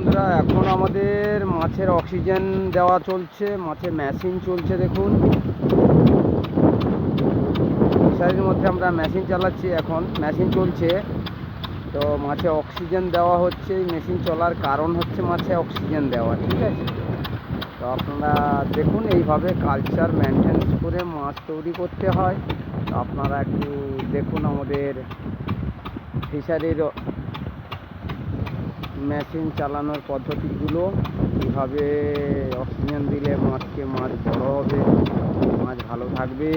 বন্ধুরা, এখন আমাদের মাছের অক্সিজেন দেওয়া চলছে, মাছের মেশিন চলছে দেখুন। ফিশারির মধ্যে আমরা মেশিন চালাচ্ছি এখন মেশিন চলছে। তো মাছে অক্সিজেন দেওয়া হচ্ছে, এই মেশিন চলার কারণ হচ্ছে মাছে অক্সিজেন দেওয়া, ঠিক আছে? তো আপনারা দেখুন, এইভাবে কালচার মেনটেন্স করে মাছ তৈরি করতে হয়। তো আপনারা একটু দেখুন আমাদের ফিশারির মেশিন চালানোর পদ্ধতিগুলো কীভাবে অক্সিজেন দিলে মাছকে মাছ বড় হবে মাছ ভালো থাকবে।